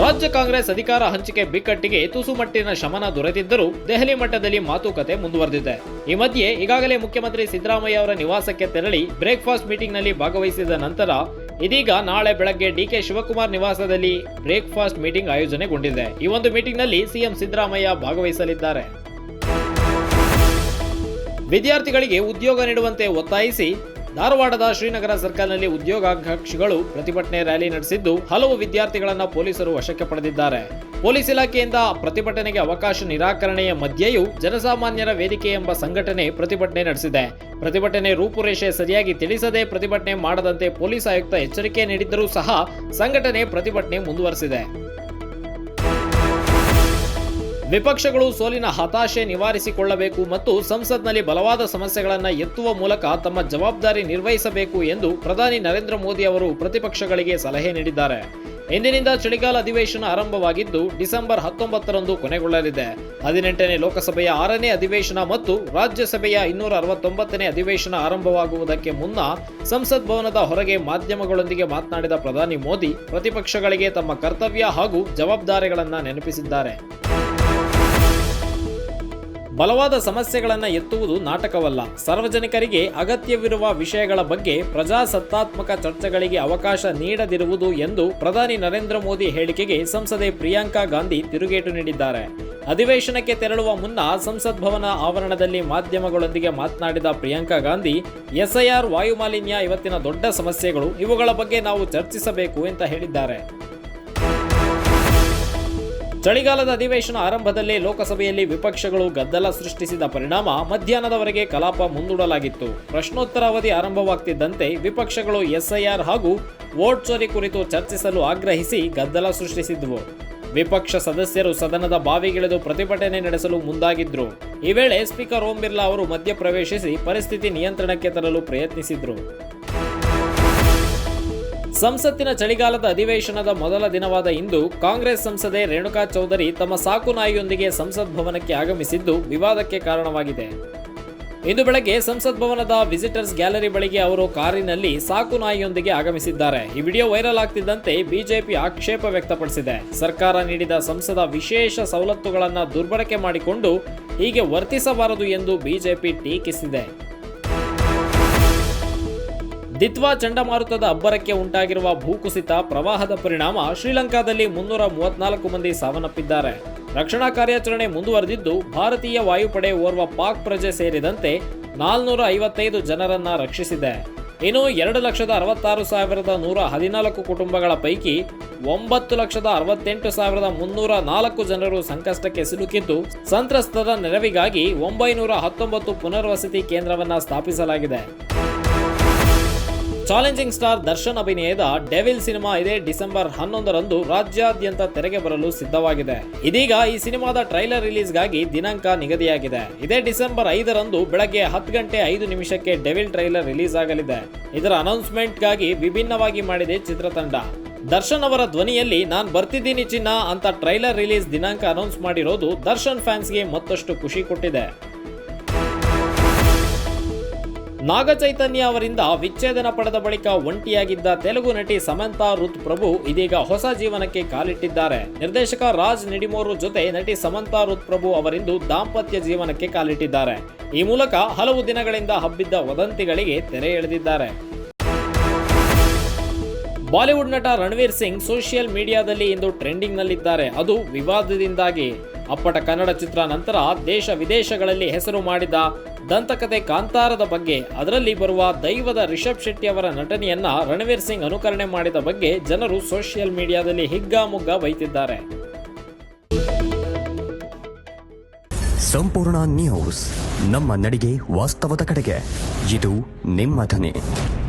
ರಾಜ್ಯ ಕಾಂಗ್ರೆಸ್ ಅಧಿಕಾರ ಹಂಚಿಕೆ ಬಿಕ್ಕಟ್ಟಿಗೆ ತುಸು ಮಟ್ಟಿನ ಶಮನ ದೊರೆತಿದ್ದರೂ ದೆಹಲಿ ಮಟ್ಟದಲ್ಲಿ ಮಾತುಕತೆ ಮುಂದುವರೆದಿದೆ. ಈ ಮಧ್ಯೆ ಈಗಾಗಲೇ ಮುಖ್ಯಮಂತ್ರಿ ಸಿದ್ದರಾಮಯ್ಯ ಅವರ ನಿವಾಸಕ್ಕೆ ತೆರಳಿ ಬ್ರೇಕ್ಫಾಸ್ಟ್ ಮೀಟಿಂಗ್ನಲ್ಲಿ ಭಾಗವಹಿಸಿದ ನಂತರ ಇದೀಗ ನಾಳೆ ಬೆಳಗ್ಗೆ ಡಿಕೆ ಶಿವಕುಮಾರ್ ನಿವಾಸದಲ್ಲಿ ಬ್ರೇಕ್ಫಾಸ್ಟ್ ಮೀಟಿಂಗ್ ಆಯೋಜನೆಗೊಂಡಿದೆ. ಈ ಒಂದು ಮೀಟಿಂಗ್ನಲ್ಲಿ ಸಿಎಂ ಸಿದ್ದರಾಮಯ್ಯ ಭಾಗವಹಿಸಲಿದ್ದಾರೆ. ವಿದ್ಯಾರ್ಥಿಗಳಿಗೆ ಉದ್ಯೋಗ ನೀಡುವಂತೆ ಒತ್ತಾಯಿಸಿ ಧಾರವಾಡದ ಶ್ರೀನಗರ ಸರ್ಕಲ್ನಲ್ಲಿ ಉದ್ಯೋಗಾಕಾಂಕ್ಷಿಗಳು ಪ್ರತಿಭಟನೆ ರ್ಯಾಲಿ ನಡೆಸಿದ್ದು ಹಲವು ವಿದ್ಯಾರ್ಥಿಗಳನ್ನು ಪೊಲೀಸರು ವಶಕ್ಕೆ ಪಡೆದಿದ್ದಾರೆ. ಪೊಲೀಸ್ ಇಲಾಖೆಯಿಂದ ಪ್ರತಿಭಟನೆಗೆ ಅವಕಾಶ ನಿರಾಕರಣೆಯ ಮಧ್ಯೆಯೂ ಜನಸಾಮಾನ್ಯರ ವೇದಿಕೆ ಎಂಬ ಸಂಘಟನೆ ಪ್ರತಿಭಟನೆ ನಡೆಸಿದೆ. ಪ್ರತಿಭಟನೆ ರೂಪುರೇಷೆ ಸರಿಯಾಗಿ ತಿಳಿಸದೆ ಪ್ರತಿಭಟನೆ ಮಾಡದಂತೆ ಪೊಲೀಸ್ ಆಯುಕ್ತ ಎಚ್ಚರಿಕೆ ನೀಡಿದ್ದರೂ ಸಹ ಸಂಘಟನೆ ಪ್ರತಿಭಟನೆ ಮುಂದುವರೆಸಿದೆ. ವಿಪಕ್ಷಗಳು ಸೋಲಿನ ಹತಾಶೆ ನಿವಾರಿಸಿಕೊಳ್ಳಬೇಕು ಮತ್ತು ಸಂಸತ್ನಲ್ಲಿ ಬಲವಾದ ಸಮಸ್ಯೆಗಳನ್ನು ಎತ್ತುವ ಮೂಲಕ ತಮ್ಮ ಜವಾಬ್ದಾರಿ ನಿರ್ವಹಿಸಬೇಕು ಎಂದು ಪ್ರಧಾನಿ ನರೇಂದ್ರ ಮೋದಿ ಅವರು ಪ್ರತಿಪಕ್ಷಗಳಿಗೆ ಸಲಹೆ ನೀಡಿದ್ದಾರೆ. ಇಂದಿನಿಂದ ಚಳಿಗಾಲ ಅಧಿವೇಶನ ಆರಂಭವಾಗಿದ್ದು ಡಿಸೆಂಬರ್ ಹತ್ತೊಂಬತ್ತರಂದು ಕೊನೆಗೊಳ್ಳಲಿದೆ. ಹದಿನೆಂಟನೇ ಲೋಕಸಭೆಯ ಆರನೇ ಅಧಿವೇಶನ ಮತ್ತು ರಾಜ್ಯಸಭೆಯ ಇನ್ನೂರ ಅರವತ್ತೊಂಬತ್ತನೇ ಅಧಿವೇಶನ ಆರಂಭವಾಗುವುದಕ್ಕೆ ಮುನ್ನ ಸಂಸತ್ ಭವನದ ಹೊರಗೆ ಮಾಧ್ಯಮಗಳೊಂದಿಗೆ ಮಾತನಾಡಿದ ಪ್ರಧಾನಿ ಮೋದಿ, ಪ್ರತಿಪಕ್ಷಗಳಿಗೆ ತಮ್ಮ ಕರ್ತವ್ಯ ಹಾಗೂ ಜವಾಬ್ದಾರಿಗಳನ್ನು ನೆನಪಿಸಿದ್ದಾರೆ. ಬಲವಾದ ಸಮಸ್ಯೆಗಳನ್ನು ಎತ್ತುವುದು ನಾಟಕವಲ್ಲ. ಸಾರ್ವಜನಿಕರಿಗೆ ಅಗತ್ಯವಿರುವ ವಿಷಯಗಳ ಬಗ್ಗೆ ಪ್ರಜಾಸತ್ತಾತ್ಮಕ ಚರ್ಚೆಗಳಿಗೆ ಅವಕಾಶ ನೀಡದಿರುವುದು ಎಂದು ಪ್ರಧಾನಿ ನರೇಂದ್ರ ಮೋದಿ ಹೇಳಿಕೆಗೆ ಸಂಸದೆ ಪ್ರಿಯಾಂಕಾ ಗಾಂಧಿ ತಿರುಗೇಟು ನೀಡಿದ್ದಾರೆ. ಅಧಿವೇಶನಕ್ಕೆ ತೆರಳುವ ಮುನ್ನ ಸಂಸತ್ ಭವನ ಆವರಣದಲ್ಲಿ ಮಾಧ್ಯಮಗಳೊಂದಿಗೆ ಮಾತನಾಡಿದ ಪ್ರಿಯಾಂಕಾ ಗಾಂಧಿ, ಎಸ್ಐಆರ್ ವಾಯುಮಾಲಿನ್ಯ ಇವತ್ತಿನ ದೊಡ್ಡ ಸಮಸ್ಯೆಗಳು. ಇವುಗಳ ಬಗ್ಗೆ ನಾವು ಚರ್ಚಿಸಬೇಕು ಅಂತ ಹೇಳಿದ್ದಾರೆ. ಚಳಿಗಾಲದ ಅಧಿವೇಶನ ಆರಂಭದಲ್ಲೇ ಲೋಕಸಭೆಯಲ್ಲಿ ವಿಪಕ್ಷಗಳು ಗದ್ದಲ ಸೃಷ್ಟಿಸಿದ ಪರಿಣಾಮ ಮಧ್ಯಾಹ್ನದವರೆಗೆ ಕಲಾಪ ಮುಂದೂಡಲಾಗಿತ್ತು. ಪ್ರಶ್ನೋತ್ತರ ಅವಧಿ ಆರಂಭವಾಗ್ತಿದ್ದಂತೆ ವಿಪಕ್ಷಗಳು ಎಸ್ಐಆರ್ ಹಾಗೂ ವೋಟ್ ಚೋರಿ ಕುರಿತು ಚರ್ಚಿಸಲು ಆಗ್ರಹಿಸಿ ಗದ್ದಲ ಸೃಷ್ಟಿಸಿದ್ವು. ವಿಪಕ್ಷ ಸದಸ್ಯರು ಸದನದ ಬಾವಿಗಿಳಿದು ಪ್ರತಿಭಟನೆ ನಡೆಸಲು ಮುಂದಾಗಿದ್ರು. ಈ ವೇಳೆ ಸ್ಪೀಕರ್ ಓಂ ಬಿರ್ಲಾ ಅವರು ಮಧ್ಯಪ್ರವೇಶಿಸಿ ಪರಿಸ್ಥಿತಿ ನಿಯಂತ್ರಣಕ್ಕೆ ತರಲು ಪ್ರಯತ್ನಿಸಿದ್ರು. ಸಂಸತ್ತಿನ ಚಳಿಗಾಲದ ಅಧಿವೇಶನದ ಮೊದಲ ದಿನವಾದ ಇಂದು ಕಾಂಗ್ರೆಸ್ ಸಂಸದೆ ರೇಣುಕಾ ಚೌಧರಿ ತಮ್ಮ ಸಾಕು ನಾಯಿಯೊಂದಿಗೆ ಸಂಸತ್ ಭವನಕ್ಕೆ ಆಗಮಿಸಿದ್ದು ವಿವಾದಕ್ಕೆ ಕಾರಣವಾಗಿದೆ. ಇಂದು ಬೆಳಗ್ಗೆ ಸಂಸತ್ ಭವನದ ವಿಸಿಟರ್ಸ್ ಗ್ಯಾಲರಿ ಬಳಿಗೆ ಅವರು ಕಾರಿನಲ್ಲಿ ಸಾಕು ನಾಯಿಯೊಂದಿಗೆ ಆಗಮಿಸಿದ್ದಾರೆ. ಈ ವಿಡಿಯೋ ವೈರಲ್ ಆಗ್ತಿದ್ದಂತೆ ಬಿಜೆಪಿ ಆಕ್ಷೇಪ ವ್ಯಕ್ತಪಡಿಸಿದೆ. ಸರ್ಕಾರ ನೀಡಿದ ಸಂಸದ ವಿಶೇಷ ಸವಲತ್ತುಗಳನ್ನು ದುರ್ಬಳಕೆ ಮಾಡಿಕೊಂಡು ಹೀಗೆ ವರ್ತಿಸಬಾರದು ಎಂದು ಬಿಜೆಪಿ ಟೀಕಿಸಿದೆ. ದಿತ್ವಾ ಚಂಡಮಾರುತದ ಅಬ್ಬರಕ್ಕೆ ಉಂಟಾಗಿರುವ ಭೂಕುಸಿತ ಪ್ರವಾಹದ ಪರಿಣಾಮ ಶ್ರೀಲಂಕಾದಲ್ಲಿ ಮುನ್ನೂರ ಮೂವತ್ನಾಲ್ಕು ಮಂದಿ ಸಾವನ್ನಪ್ಪಿದ್ದಾರೆ. ರಕ್ಷಣಾ ಕಾರ್ಯಾಚರಣೆ ಮುಂದುವರೆದಿದ್ದು, ಭಾರತೀಯ ವಾಯುಪಡೆ ಓರ್ವ ಪಾಕ್ ಪ್ರಜೆ ಸೇರಿದಂತೆ ನಾಲ್ನೂರ ಐವತ್ತೈದು ಜನರನ್ನ ರಕ್ಷಿಸಿದೆ. ಇನ್ನು ಎರಡು ಲಕ್ಷದ ಅರವತ್ತಾರು ಸಾವಿರದ ನೂರ ಹದಿನಾಲ್ಕು ಕುಟುಂಬಗಳ ಪೈಕಿ ಒಂಬತ್ತು ಲಕ್ಷದ ಅರವತ್ತೆಂಟು ಸಾವಿರದ ಮುನ್ನೂರ ನಾಲ್ಕು ಜನರು ಸಂಕಷ್ಟಕ್ಕೆ ಸಿಲುಕಿದ್ದು ಸಂತ್ರಸ್ತರ ನೆರವಿಗಾಗಿ ಒಂಬೈನೂರ ಹತ್ತೊಂಬತ್ತು ಪುನರ್ವಸತಿ ಕೇಂದ್ರವನ್ನು ಸ್ಥಾಪಿಸಲಾಗಿದೆ. ಚಾಲೆಂಜಿಂಗ್ ಸ್ಟಾರ್ ದರ್ಶನ್ ಅಭಿನಯದ ಡೆವಿಲ್ ಸಿನಿಮಾ ಇದೇ ಡಿಸೆಂಬರ್ ಹನ್ನೊಂದರಂದು ರಾಜ್ಯಾದ್ಯಂತ ತೆರೆಗೆ ಬರಲು ಸಿದ್ಧವಾಗಿದೆ. ಇದೀಗ ಈ ಸಿನಿಮಾದ ಟ್ರೈಲರ್ ರಿಲೀಸ್ಗಾಗಿ ದಿನಾಂಕ ನಿಗದಿಯಾಗಿದೆ. ಇದೇ ಡಿಸೆಂಬರ್ ಐದರಂದು ಬೆಳಗ್ಗೆ ಹತ್ತು ಗಂಟೆ ಐದು ನಿಮಿಷಕ್ಕೆ ಡೆವಿಲ್ ಟ್ರೈಲರ್ ರಿಲೀಸ್ ಆಗಲಿದೆ ಇದರ ಅನೌನ್ಸ್ಮೆಂಟ್ಗಾಗಿ ವಿಭಿನ್ನವಾಗಿ ಮಾಡಿದೆ ಚಿತ್ರತಂಡ. ದರ್ಶನ್ ಅವರ ಧ್ವನಿಯಲ್ಲಿ, ನಾನು ಬರ್ತಿದ್ದೀನಿ ಚಿನ್ನ ಅಂತ ಟ್ರೈಲರ್ ರಿಲೀಸ್ ದಿನಾಂಕ ಅನೌನ್ಸ್ ಮಾಡಿರೋದು ದರ್ಶನ್ ಫ್ಯಾನ್ಸ್ಗೆ ಮತ್ತಷ್ಟು ಖುಷಿ ಕೊಟ್ಟಿದೆ. ನಾಗಚೈತನ್ಯ ಅವರಿಂದ ವಿಚ್ಛೇದನ ಪಡೆದ ಬಳಿಕ ಒಂಟಿಯಾಗಿದ್ದ ತೆಲುಗು ನಟಿ ಸಮಂತಾ ರುತ್ ಪ್ರಭು ಇದೀಗ ಹೊಸ ಜೀವನಕ್ಕೆ ಕಾಲಿಟ್ಟಿದ್ದಾರೆ. ನಿರ್ದೇಶಕ ರಾಜ್ ನಿಡಿಮೋರು ಜೊತೆ ನಟಿ ಸಮಂತಾ ರುತ್ ಪ್ರಭು ಅವರಿಂದು ದಾಂಪತ್ಯ ಜೀವನಕ್ಕೆ ಕಾಲಿಟ್ಟಿದ್ದಾರೆ. ಈ ಮೂಲಕ ಹಲವು ದಿನಗಳಿಂದ ಹಬ್ಬಿದ್ದ ವದಂತಿಗಳಿಗೆ ತೆರೆ ಎಳೆದಿದ್ದಾರೆ. ಬಾಲಿವುಡ್ ನಟ ರಣವೀರ್ ಸಿಂಗ್ ಸೋಷಿಯಲ್ ಮೀಡಿಯಾದಲ್ಲಿ ಇಂದು ಟ್ರೆಂಡಿಂಗ್ನಲ್ಲಿದ್ದಾರೆ. ಅದು ವಿವಾದದಿಂದಾಗಿ. ಅಪ್ಪಟ ಕನ್ನಡ ಚಿತ್ರ ನಂತರ ದೇಶ ವಿದೇಶಗಳಲ್ಲಿ ಹೆಸರು ಮಾಡಿದ ದಂತಕತೆ ಕಾಂತಾರದ ಬಗ್ಗೆ, ಅದರಲ್ಲಿ ಬರುವ ದೈವದ ರಿಷಬ್ ಶೆಟ್ಟಿ ಅವರ ನಟನೆಯನ್ನ ರಣವೀರ್ ಸಿಂಗ್ ಅನುಕರಣೆ ಮಾಡಿದ ಬಗ್ಗೆ ಜನರು ಸೋಷಿಯಲ್ ಮೀಡಿಯಾದಲ್ಲಿ ಹಿಗ್ಗಾಮುಗ್ಗ ಬೈತಿದ್ದಾರೆ. ಸಂಪೂರ್ಣ ನ್ಯೂಸ್ ನಮ್ಮ ನಡಿಗೆ ವಾಸ್ತವದ ಕಡೆಗೆ. ಇದು ನಿಮ್ಮ ಧ್ವನಿ.